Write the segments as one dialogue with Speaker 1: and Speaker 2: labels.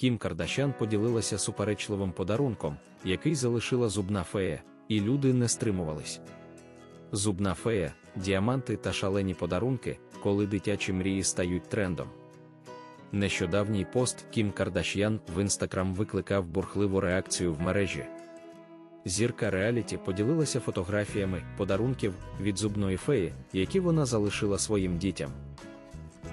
Speaker 1: Кім Кардашян поділилася суперечливим подарунком, який залишила зубна фея, і люди не стримувались. Зубна фея, діаманти та шалені подарунки, коли дитячі мрії стають трендом. Нещодавній пост Кім Кардашян в інстаграм викликав бурхливу реакцію в мережі. Зірка реаліті поділилася фотографіями подарунків від зубної феї, які вона залишила своїм дітям.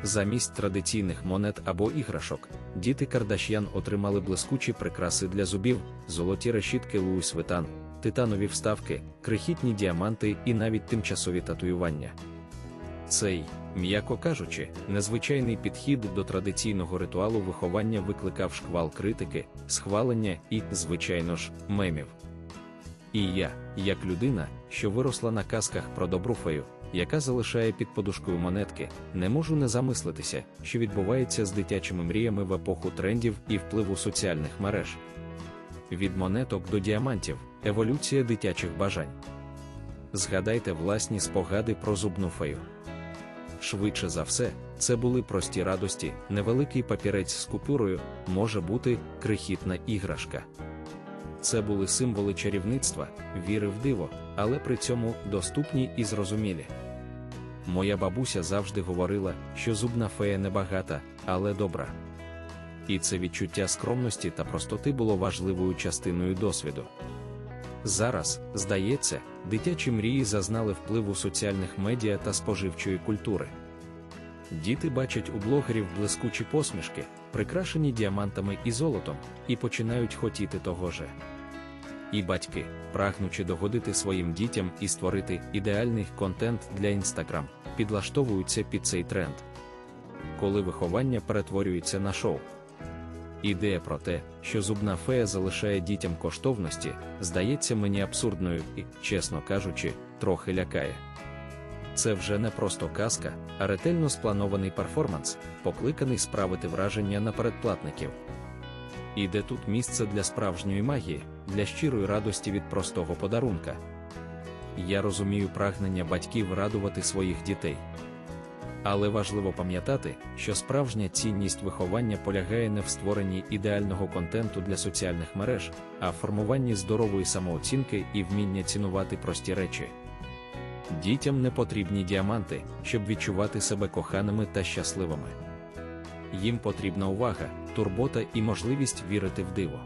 Speaker 1: Замість традиційних монет або іграшок, діти Кардаш'ян отримали блискучі прикраси для зубів, золоті решітки Луїс Витан, титанові вставки, крихітні діаманти і навіть тимчасові татуювання. Цей, м'яко кажучи, незвичайний підхід до традиційного ритуалу виховання викликав шквал критики, схвалення і, звичайно ж, мемів. І я, як людина, що виросла на казках про добру фею, яка залишає під подушкою монетки, не можу не замислитися, що відбувається з дитячими мріями в епоху трендів і впливу соціальних мереж. Від монеток до діамантів еволюція дитячих бажань. Згадайте власні спогади про зубну фею. Швидше за все, це були прості радості, невеликий папірець з купюрою, може бути крихітна іграшка. Це були символи чарівництва, віри в диво, але при цьому доступні і зрозумілі. Моя бабуся завжди говорила, що зубна фея небагата, але добра. І це відчуття скромності та простоти було важливою частиною досвіду. Зараз, здається, дитячі мрії зазнали впливу соціальних медіа та споживчої культури. Діти бачать у блогерів блискучі посмішки, прикрашені діамантами і золотом, і починають хотіти того же. І батьки, прагнучи догодити своїм дітям і створити ідеальний контент для Інстаграм, підлаштовуються під цей тренд. Коли виховання перетворюється на шоу. Ідея про те, що зубна фея залишає дітям коштовності, здається мені абсурдною і, чесно кажучи, трохи лякає. Це вже не просто казка, а ретельно спланований перформанс, покликаний справити враження на передплатників. І де тут місце для справжньої магії, для щирої радості від простого подарунка. Я розумію прагнення батьків радувати своїх дітей. Але важливо пам'ятати, що справжня цінність виховання полягає не в створенні ідеального контенту для соціальних мереж, а в формуванні здорової самооцінки і вміння цінувати прості речі. Дітям не потрібні діаманти, щоб відчувати себе коханими та щасливими. Їм потрібна увага, турбота і можливість вірити в диво.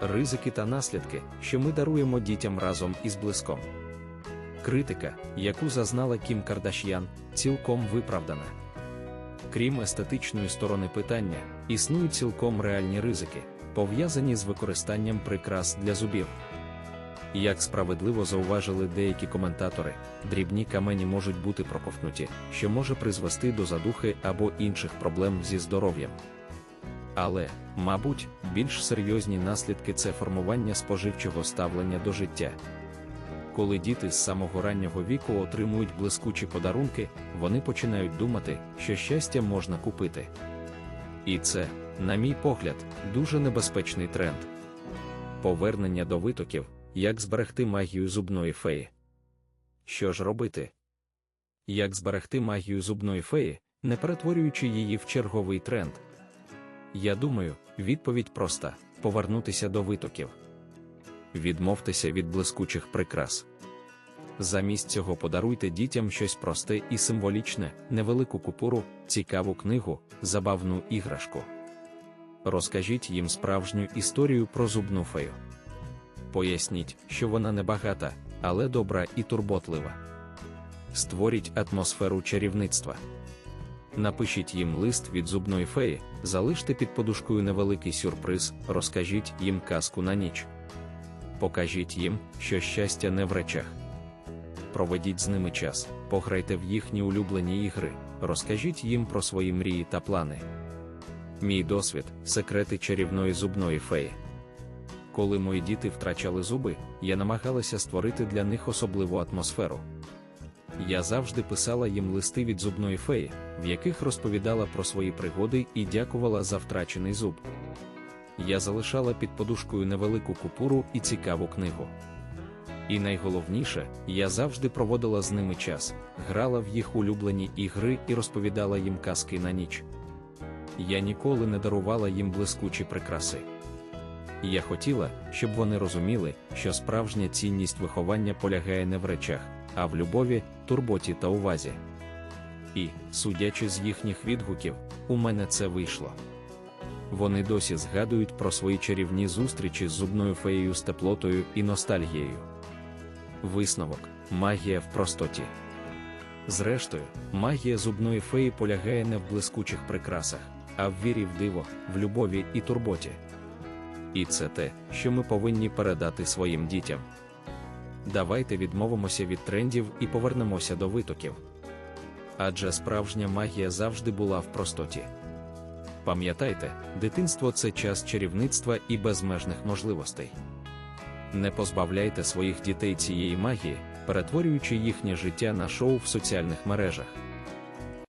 Speaker 1: Ризики та наслідки, що ми даруємо дітям разом із блиском. Критика, яку зазнала Кім Кардаш'ян, цілком виправдана. Крім естетичної сторони питання, існують цілком реальні ризики, пов'язані з використанням прикрас для зубів. Як справедливо зауважили деякі коментатори, дрібні камені можуть бути проковтнуті, що може призвести до задухи або інших проблем зі здоров'ям. Але, мабуть, більш серйозні наслідки це формування споживчого ставлення до життя. Коли діти з самого раннього віку отримують блискучі подарунки, вони починають думати, що щастя можна купити. І це, на мій погляд, дуже небезпечний тренд. Повернення до витоків, як зберегти магію зубної феї. Що ж робити? Як зберегти магію зубної феї, не перетворюючи її в черговий тренд? Я думаю, відповідь проста: повернутися до витоків. Відмовтеся від блискучих прикрас. Замість цього подаруйте дітям щось просте і символічне, невелику купуру, цікаву книгу, забавну іграшку. Розкажіть їм справжню історію про зубну фею. Поясніть, що вона небагата, але добра і турботлива. Створіть атмосферу чарівництва. Напишіть їм лист від зубної феї, залиште під подушкою невеликий сюрприз, розкажіть їм казку на ніч. Покажіть їм, що щастя не в речах. Проведіть з ними час, пограйте в їхні улюблені ігри, розкажіть їм про свої мрії та плани. Мій досвід секрети чарівної зубної феї. Коли мої діти втрачали зуби, я намагалася створити для них особливу атмосферу. Я завжди писала їм листи від зубної феї, в яких розповідала про свої пригоди і дякувала за втрачений зуб. Я залишала під подушкою невелику купуру і цікаву книгу. І найголовніше, я завжди проводила з ними час, грала в їх улюблені ігри і розповідала їм казки на ніч. Я ніколи не дарувала їм блискучі прикраси. Я хотіла, щоб вони розуміли, що справжня цінність виховання полягає не в речах, а в любові, турботі та увазі. І, судячи з їхніх відгуків, у мене це вийшло. Вони досі згадують про свої чарівні зустрічі з зубною феєю з теплотою і ностальгією. Висновок магія в простоті. Зрештою, магія зубної феї полягає не в блискучих прикрасах, а в вірі в диво, в любові і турботі. І це те, що ми повинні передати своїм дітям. Давайте відмовимося від трендів і повернемося до витоків. Адже справжня магія завжди була в простоті. Пам'ятайте, дитинство це час чарівництва і безмежних можливостей. Не позбавляйте своїх дітей цієї магії, перетворюючи їхнє життя на шоу в соціальних мережах.